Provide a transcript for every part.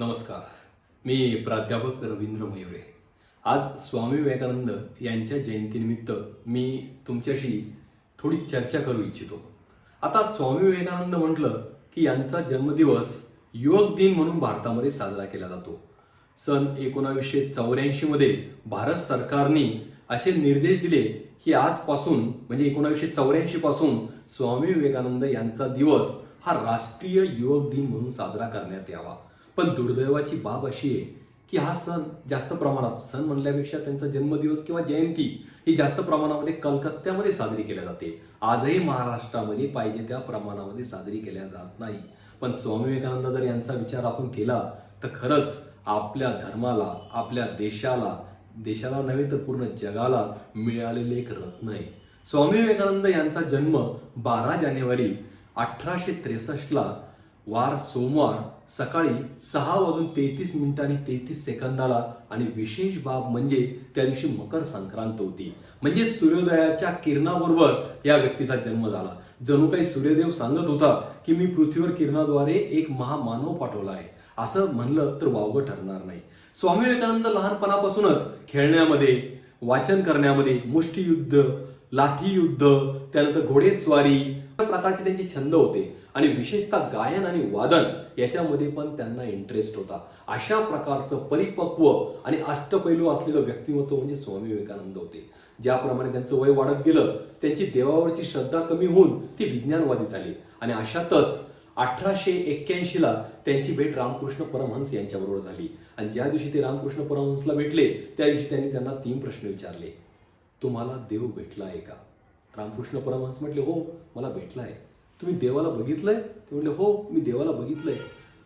नमस्कार. मी प्राध्यापक रवींद्र मयुरे. आज स्वामी विवेकानंद यांच्या जयंतीनिमित्त मी तुमच्याशी थोडी चर्चा करू इच्छितो. आता स्वामी विवेकानंद म्हटलं की यांचा जन्मदिवस युवक दिन म्हणून भारतामध्ये साजरा केला जातो. सन एकोणावीसशे चौऱ्याऐंशीमध्ये भारत सरकारने असे निर्देश दिले की आजपासून म्हणजे एकोणावीसशे चौऱ्याऐंशीपासून स्वामी विवेकानंद यांचा दिवस हा राष्ट्रीय युवक दिन म्हणून साजरा करण्यात यावा. पण दुर्दैवाची बाब अशी आहे की हा सण जास्त प्रमाणात सण म्हणल्यापेक्षा त्यांचा जन्मदिवस किंवा जयंती ही जास्त प्रमाणामध्ये कलकत्त्यामध्ये साजरी केल्या जाते. आजही महाराष्ट्रामध्ये पाहिजे त्या प्रमाणामध्ये साजरी केल्या जात नाही. पण स्वामी विवेकानंद जर यांचा विचार आपण केला तर खरंच आपल्या धर्माला आपल्या देशाला देशाला नव्हे तर पूर्ण जगाला मिळालेले एक रत्न आहे. स्वामी विवेकानंद यांचा जन्म बारा जानेवारी अठराशे त्रेसष्टला वार सोमवार सकाळी सहा वाजून तेहतीस मिनिटांनी तेहतीस सेकंदाला आणि विशेष बाब म्हणजे त्या दिवशी मकर संक्रांत होती. म्हणजे सूर्योदयाच्या किरणाबरोबर या व्यक्तीचा जन्म झाला. जणू काही सूर्यदेव सांगत होता की मी पृथ्वीवर किरणाद्वारे एक महामानव पाठवला आहे. असं म्हणलं तर वावगं ठरणार नाही. स्वामी विवेकानंद लहानपणापासूनच खेळण्यामध्ये वाचन करण्यामध्ये मुष्टियुद्ध लाठीयुद्ध त्यानंतर घोडेस्वारी प्रकारचे त्यांचे छंद होते आणि विशेषतः गायन आणि वादन याच्यामध्ये पण त्यांना इंटरेस्ट होता. अशा प्रकारचं परिपक्व आणि अष्टपैलू असलेलं व्यक्तिमत्व म्हणजे स्वामी विवेकानंद होते. ज्याप्रमाणे त्यांचं वय वाढत गेलं त्यांची देवावरची श्रद्धा कमी होऊन ती विज्ञानवादी झाली. आणि अशातच अठराशे एक्क्याऐंशी ला त्यांची भेट रामकृष्ण परमहंस यांच्याबरोबर झाली. आणि ज्या दिवशी ते रामकृष्ण परमहंसला भेटले त्या दिवशी त्यांनी त्यांना तीन प्रश्न विचारले. तुम्हाला देव भेटला आहे का? रामकृष्ण परमहंस म्हटले हो मला भेटला आहे तुम्ही देवाला बघितलंय? ते म्हटले हो मी देवाला बघितलंय.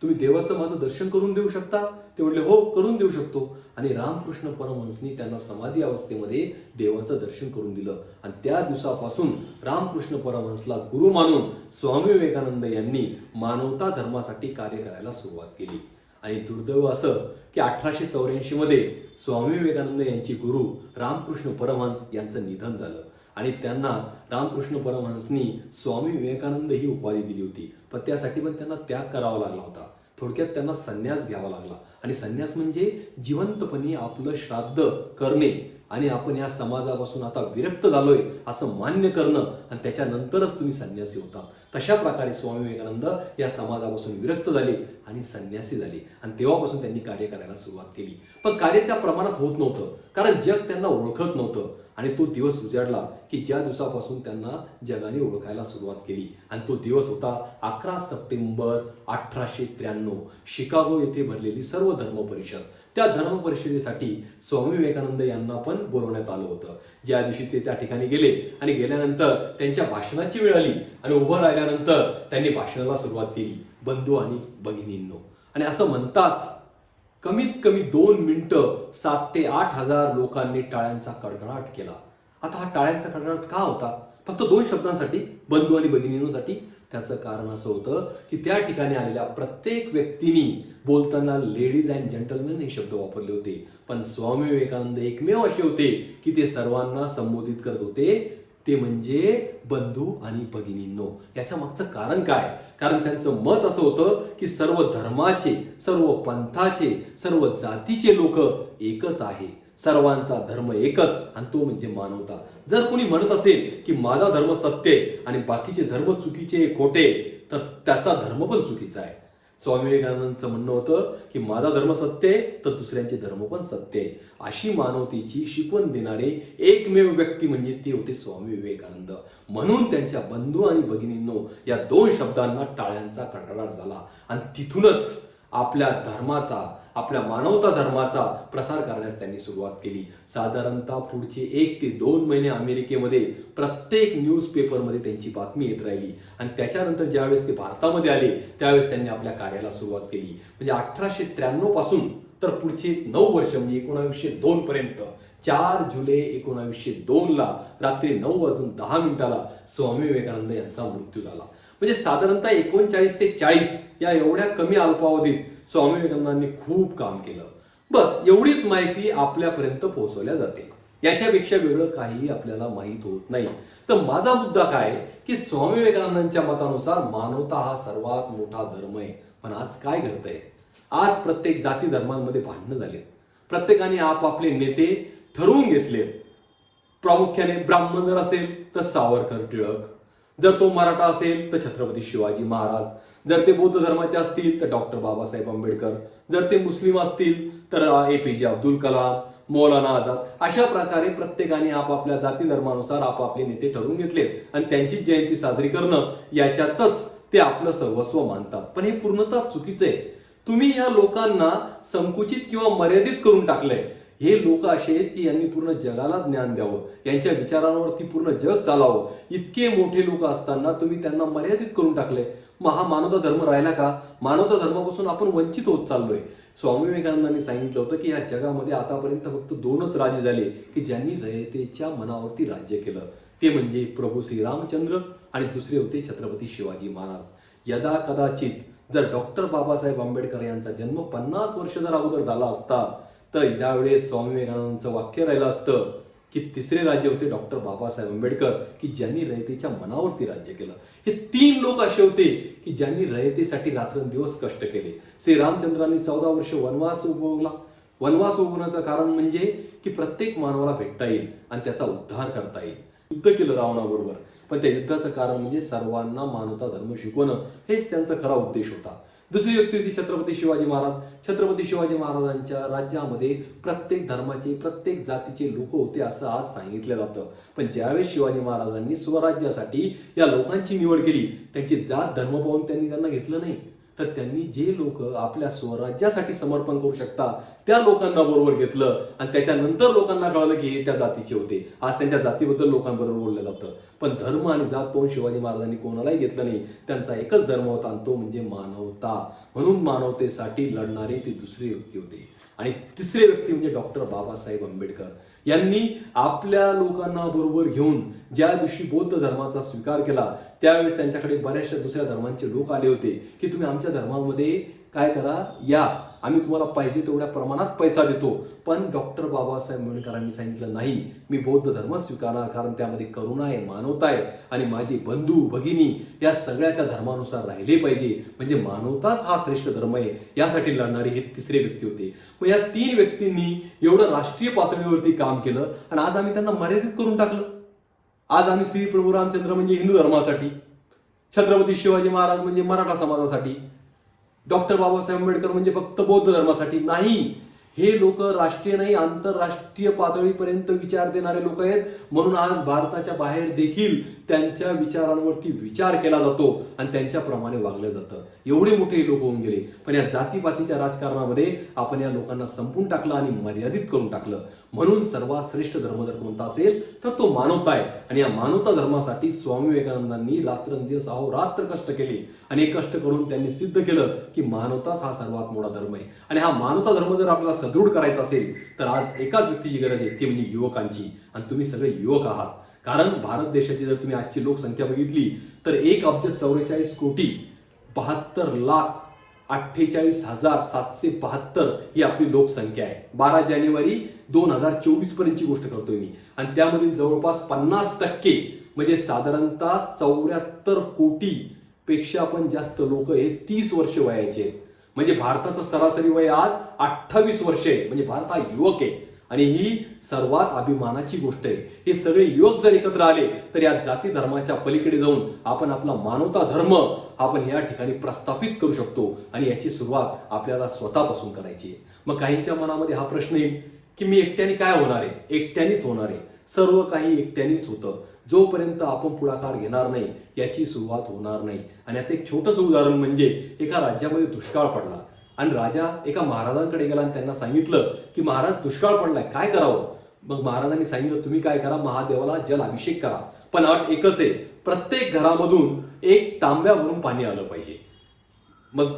तुम्ही देवाचं माझं दर्शन करून देऊ शकता? ते म्हटले हो करून देऊ शकतो. आणि रामकृष्ण परमहंसनी त्यांना समाधी अवस्थेमध्ये देवाचं दर्शन करून दिलं. आणि त्या दिवसापासून रामकृष्ण परमहंसला गुरु मानून स्वामी विवेकानंद यांनी मानवता धर्मासाठी कार्य करायला सुरुवात केली. आणि दुर्दैव असं की अठराशे चौऱ्याऐंशी मध्ये स्वामी विवेकानंद यांची गुरु रामकृष्ण परमहंस यांचं निधन झालं. आणि त्यांना रामकृष्ण परमहंसनी स्वामी विवेकानंद ही उपाधी दिली होती. पण त्यासाठी पण त्यांना त्याग करावा लागला होता. थोडक्यात त्यांना संन्यास घ्यावा लागला. आणि संन्यास म्हणजे जिवंतपणे आपलं श्राद्ध करणे. आणि आपण या समाजापासून आता विरक्त झालोय असं मान्य करणं आणि त्याच्यानंतरच तुम्ही संन्यासी होता. तशा प्रकारे स्वामी विवेकानंद या समाजापासून विरक्त झाले आणि संन्यासी झाले. आणि तेव्हापासून त्यांनी कार्य करायला सुरुवात केली. पण कार्य त्या प्रमाणात होत नव्हतं कारण जग त्यांना ओळखत नव्हतं. आणि तो दिवस उजाडला की ज्या दिवसापासून त्यांना जगाने ओळखायला सुरुवात केली. आणि तो दिवस होता अकरा सप्टेंबर अठराशे त्र्याण्णव शिकागो येथे भरलेली सर्व धर्म परिषद त्या धर्म परिषदेसाठी स्वामी विवेकानंद यांना पण बोलवण्यात आलं होतं. ज्या दिवशी ते त्या ठिकाणी गेले आणि गेल्यानंतर त्यांच्या भाषणाची वेळ आली आणि उभं राहिल्यानंतर त्यांनी भाषणाला सुरुवात केली बंधू आणि भगिनींनो. आणि असं म्हणताच कमीत कमी दोन मिनिटं सात ते आठ हजार लोकांनी टाळ्यांचा कडकडाट केला. आता हा टाळ्यांचा कडकडाट का होता? फक्त दोन शब्दांसाठी बंधू आणि भगिनींसाठी त्याचं कारण असं होतं की त्या ठिकाणी आलेल्या प्रत्येक व्यक्तीनी बोलताना लेडीज अँड जेंटलमॅन हे शब्द वापरले होते. पण स्वामी विवेकानंद एकमेव असे होते की ते सर्वांना संबोधित करत होते. ते म्हणजे बंधू आणि भगिनींनो. याच्या मागचं कारण काय? कारण त्यांचं मत असं होतं की सर्व धर्माचे सर्व पंथाचे सर्व जातीचे लोक एकच आहे. सर्वांचा धर्म एकच आणि तो म्हणजे मानवता. जर कोणी म्हणत असेल की माझा धर्म सत्य आणि बाकीचे धर्म चुकीचे खोटे तर त्याचा धर्म पण चुकीचा आहे. स्वामी विवेकानंदांचं म्हणणं होतं की माझा धर्म सत्य आहे तर दुसऱ्यांचे धर्म पण सत्य आहे. अशी मानवतेची शिकवण देणारे एकमेव व्यक्ती म्हणजे ते होते स्वामी विवेकानंद. म्हणून त्यांच्या बंधू आणि भगिनींनो या दोन शब्दांना टाळ्यांचा कडकडाट झाला. आणि तिथूनच आपल्या धर्माचा आपल्या मानवता धर्माचा प्रसार करण्यास त्यांनी सुरुवात केली. साधारणतः पुढचे एक ते दोन महिने अमेरिकेमध्ये प्रत्येक न्यूजपेपरमध्ये त्यांची बातमी येत राहिली. आणि त्याच्यानंतर ज्यावेळेस ते भारतामध्ये आले त्यावेळेस त्यांनी आपल्या कार्याला सुरुवात केली. म्हणजे अठराशे त्र्याण्णवपासून तर पुढचे नऊ वर्ष म्हणजे एकोणावीसशे दोन पर्यंत चार जुलै एकोणावीसशे दोनला रात्री नऊ वाजून दहा मिनिटाला स्वामी विवेकानंद यांचा मृत्यू झाला. म्हणजे साधारणतः एकोणचाळीस ते चाळीस या एवढ्या कमी अल्पावधीत स्वामी विवेकानंदांनी खूप काम केलं. बस एवढीच माहिती आपल्यापर्यंत पोहोचवल्या जाते. याच्यापेक्षा वेगळं काही आपल्याला माहीत होत नाही. तर माझा मुद्दा काय की स्वामी विवेकानंदांच्या मतानुसार मानवता हा सर्वात मोठा धर्म आहे. पण आज काय घडतंय? आज प्रत्येक जाती धर्मांमध्ये भांडणं झालेत. प्रत्येकाने आपापले नेते ठरवून घेतलेत. प्रामुख्याने ब्राह्मण जर असेल तर सावरकर टिळक. जर तो मराठा असेल तर छत्रपती शिवाजी महाराज. जर ते बौद्ध धर्माचे असतील तर डॉक्टर बाबासाहेब आंबेडकर. जर ते मुस्लिम असतील तर ए पी जे अब्दुल कलाम मौलाना आझाद. अशा प्रकारे प्रत्येकाने आपापल्या जाती धर्मानुसार आपापले नेते ठरवून घेतलेत. आणि त्यांची जयंती साजरी करणं याच्यातच ते आपलं सर्वस्व मानतात. पण हे पूर्णतः चुकीचं आहे. तुम्ही या लोकांना संकुचित किंवा मर्यादित करून टाकलंय. हे लोक असे आहेत की यांनी पूर्ण जगाला ज्ञान द्यावं. यांच्या विचारांवरती पूर्ण जग चालावं. इतके मोठे लोक असताना तुम्ही त्यांना मर्यादित करून टाकले मग हा मानवता धर्म राहिला का? मानवता धर्मापासून आपण वंचित होत चाललोय. स्वामी विवेकानंदांनी सांगितलं होतं की या जगामध्ये आतापर्यंत फक्त दोनच राजे झाले की ज्यांनी रयतेच्या मनावरती राज्य केलं. ते म्हणजे प्रभू श्रीरामचंद्र आणि दुसरे होते छत्रपती शिवाजी महाराज. यदा कदाचित जर डॉक्टर बाबासाहेब आंबेडकर यांचा जन्म पन्नास वर्ष जर अगोदर झाला असता तर यावेळेस स्वामी विवेकानंदांचं वाक्य राहिलं असतं की तिसरे राज्य होते डॉक्टर बाबासाहेब आंबेडकर की ज्यांनी रयतेच्या मनावरती राज्य केलं. हे तीन लोक असे होते की ज्यांनी रयतेसाठी रात्रंदिवस कष्ट केले. श्री रामचंद्रांनी चौदा वर्ष वनवास उपभोगला. वनवास उपभोगण्याचं कारण म्हणजे की प्रत्येक मानवाला भेटता येईल आणि त्याचा उद्धार करता येईल. युद्ध केलं रावणाबरोबर. पण त्या युद्धाचं कारण म्हणजे सर्वांना मानवता धर्म शिकवणं हेच त्यांचा खरा उद्देश होता. दुसरी व्यक्ती होती छत्रपती शिवाजी महाराज. छत्रपती शिवाजी महाराजांच्या राज्यामध्ये प्रत्येक धर्माचे प्रत्येक जातीचे लोक होते असं आज सांगितलं जातं. पण ज्यावेळेस शिवाजी महाराजांनी स्वराज्यासाठी या लोकांची निवड केली त्यांची जात धर्म पाहून त्यांनी त्यांना घेतलं नाही. तर त्यांनी जे लोक आपल्या स्वराज्यासाठी समर्पण करू शकतात त्या लोकांना बरोबर घेतलं आणि त्याच्यानंतर लोकांना कळलं की हे त्या जातीचे होते. आज त्यांच्या जातीबद्दल लोकांबरोबर बोललं जातं. पण धर्म आणि जात पाहून शिवाजी महाराजांनी कोणालाही घेतलं नाही. त्यांचा एकच धर्म होता आणि तो म्हणजे मानवता. म्हणून मानवतेसाठी लढणारी ती दुसरी व्यक्ती होती. आणि तिसरी व्यक्ती म्हणजे डॉक्टर बाबासाहेब आंबेडकर. यांनी आपल्या लोकांना बरोबर घेऊन ज्या दिवशी बौद्ध धर्माचा स्वीकार केला त्यावेळेस त्यांच्याकडे बऱ्याचशा दुसऱ्या धर्मांचे लोक आले होते की तुम्ही आमच्या धर्मामध्ये काय करा? या. आम्ही तुम्हाला पाहिजे तेवढ्या प्रमाणात पैसा देतो. पण डॉक्टर बाबासाहेब आंबेडकरांनी सांगितलं नाही. मी बौद्ध धर्म स्वीकारणार कारण त्यामध्ये करुणा आहे मानवता आहे. आणि माझे बंधू भगिनी या सगळ्या त्या धर्मानुसार राहिले पाहिजे. म्हणजे मानवताच हा श्रेष्ठ धर्म आहे. यासाठी लढणारे हे तिसरे व्यक्ती होते. मग या तीन व्यक्तींनी एवढं राष्ट्रीय पातळीवरती काम केलं आणि आज आम्ही त्यांना मर्यादित करून टाकलं. आज आम्ही श्री प्रभू रामचंद्र म्हणजे हिंदू धर्मासाठी छत्रपती शिवाजी महाराज म्हणजे मराठा समाजासाठी डॉक्टर बाबासाहेब आंबेडकर म्हणजे फक्त बौद्ध धर्मासाठी नाही. हे लोक राष्ट्रीय नाही आंतरराष्ट्रीय पातळीपर्यंत विचार देणारे लोक आहेत. म्हणून आज भारताच्या बाहेर देखील त्यांच्या विचारांवरती विचार केला जातो आणि त्यांच्याप्रमाणे वागलं जातं. एवढे मोठे लोक होऊन गेले. पण या जातीपातीच्या राजकारणामध्ये आपण या लोकांना संपून टाकलं आणि मर्यादित करून टाकलं. म्हणून सर्वात श्रेष्ठ धर्म जर कोणता असेल तर तो मानवता आहे. आणि या मानवता धर्मासाठी स्वामी विवेकानंदांनी रात्रंदिवस अहोरात्र कष्ट केले. आणि हे कष्ट करून त्यांनी सिद्ध केलं की मानवताच हा सर्वात मोठा धर्म आहे. आणि हा मानवता धर्म जर आपल्याला सदृढ करायचा असेल तर आज एकाच व्यक्तीची गरज आहे ती म्हणजे युवकांची. आणि तुम्ही सगळे युवक आहात. कारण भारत देशाची जर तुम्ही आजची लोकसंख्या बघितली तर एक अब्ज चौवेचाळीस कोटी बहात्तर लाख अठ्ठेचाळीस हजार सातशे बहात्तर ही आपली लोकसंख्या आहे. बारा जानेवारी दोन हजार चोवीस पर्यंतची गोष्ट करतोय मी. आणि त्यामधील जवळपास पन्नास टक्के म्हणजे साधारणतः चौऱ्याहत्तर कोटी पेक्षा पण जास्त लोक हे तीस वर्ष वयाचे आहेत. म्हणजे भारताचं सरासरी वय आज अठ्ठावीस वर्ष आहे. म्हणजे भारत हा युवक आहे. आणि ही सर्वात अभिमानाची गोष्ट आहे. हे सगळे युवक जर एकत्र आले तर या जाती धर्माच्या पलीकडे जाऊन आपण आपला मानवता धर्म आपण या ठिकाणी प्रस्थापित करू शकतो आणि याची सुरुवात आपल्याला स्वतःपासून करायची आहे. मग काहींच्या मनामध्ये हा प्रश्न येईल की मी एकट्याने काय होणार आहे? एकट्यानेच होणार आहे. सर्व काही एकट्यानेच होतं. जोपर्यंत आपण पुढाकार घेणार नाही याची सुरुवात होणार नाही. आणि याचं एक छोटंसं उदाहरण म्हणजे एका राज्यामध्ये दुष्काळ पडला. आणि राजा एका महाराजांकडे गेला आणि त्यांना सांगितलं की महाराज दुष्काळ पडलाय काय करावं? मग महाराजांनी सांगितलं तुम्ही काय करा महादेवाला जल अभिषेक करा. पण अट एकच आहे प्रत्येक घरामधून एक तांब्यावरून पाणी आलं पाहिजे. मग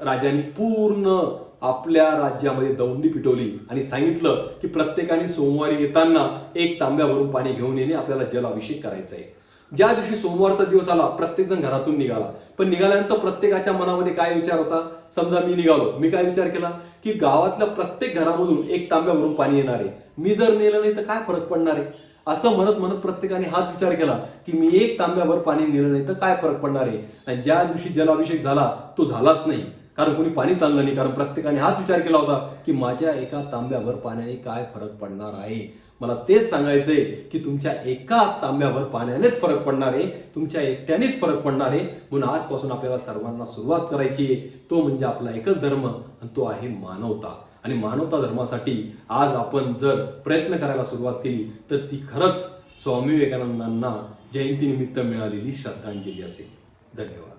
राजांनी पूर्ण आपल्या राज्यामध्ये दौंडी पिटवली आणि सांगितलं की प्रत्येकाने सोमवारी येताना एक तांब्यावरून पाणी घेऊन येणे आपल्याला जल अभिषेक करायचा आहे. ज्या दिवशी सोमवारचा दिवस आला प्रत्येक जण घरातून निघाला. पण निघाल्यानंतर प्रत्येकाच्या मनामध्ये काय विचार होता? समजा मी निघालो. मी काय विचार केला? की गावातल्या प्रत्येक घरामधून एक तांब्यावरून पाणी येणार आहे. मी जर नेलं नाही तर काय फरक पडणार आहे? असं म्हणत म्हणत प्रत्येकाने हाच विचार केला की मी एक तांब्यावर पाणी नेलं नाही तर काय फरक पडणार आहे? आणि ज्या दिवशी जलाभिषेक झाला तो झालाच नाही. कारण कोणी पाणी चाललं नाही. कारण प्रत्येकाने हाच विचार केला होता की माझ्या एका तांब्यावर पाण्याने काय फरक पडणार आहे? मला तेच सांगायचंय की तुमच्या एका तांब्यावर पाण्यानेच फरक पडणार आहे तुमच्या एकट्यानेच फरक पडणार आहे. म्हणून आजपासून आपल्याला सर्वांना सुरुवात करायची आहे. तो म्हणजे आपला एकच धर्म आणि तो आहे मानवता. आणि मानवता धर्मासाठी आज आपण जर प्रयत्न करायला सुरुवात केली तर ती खरंच स्वामी विवेकानंदांना जयंतीनिमित्त मिळालेली श्रद्धांजली असेल. धन्यवाद.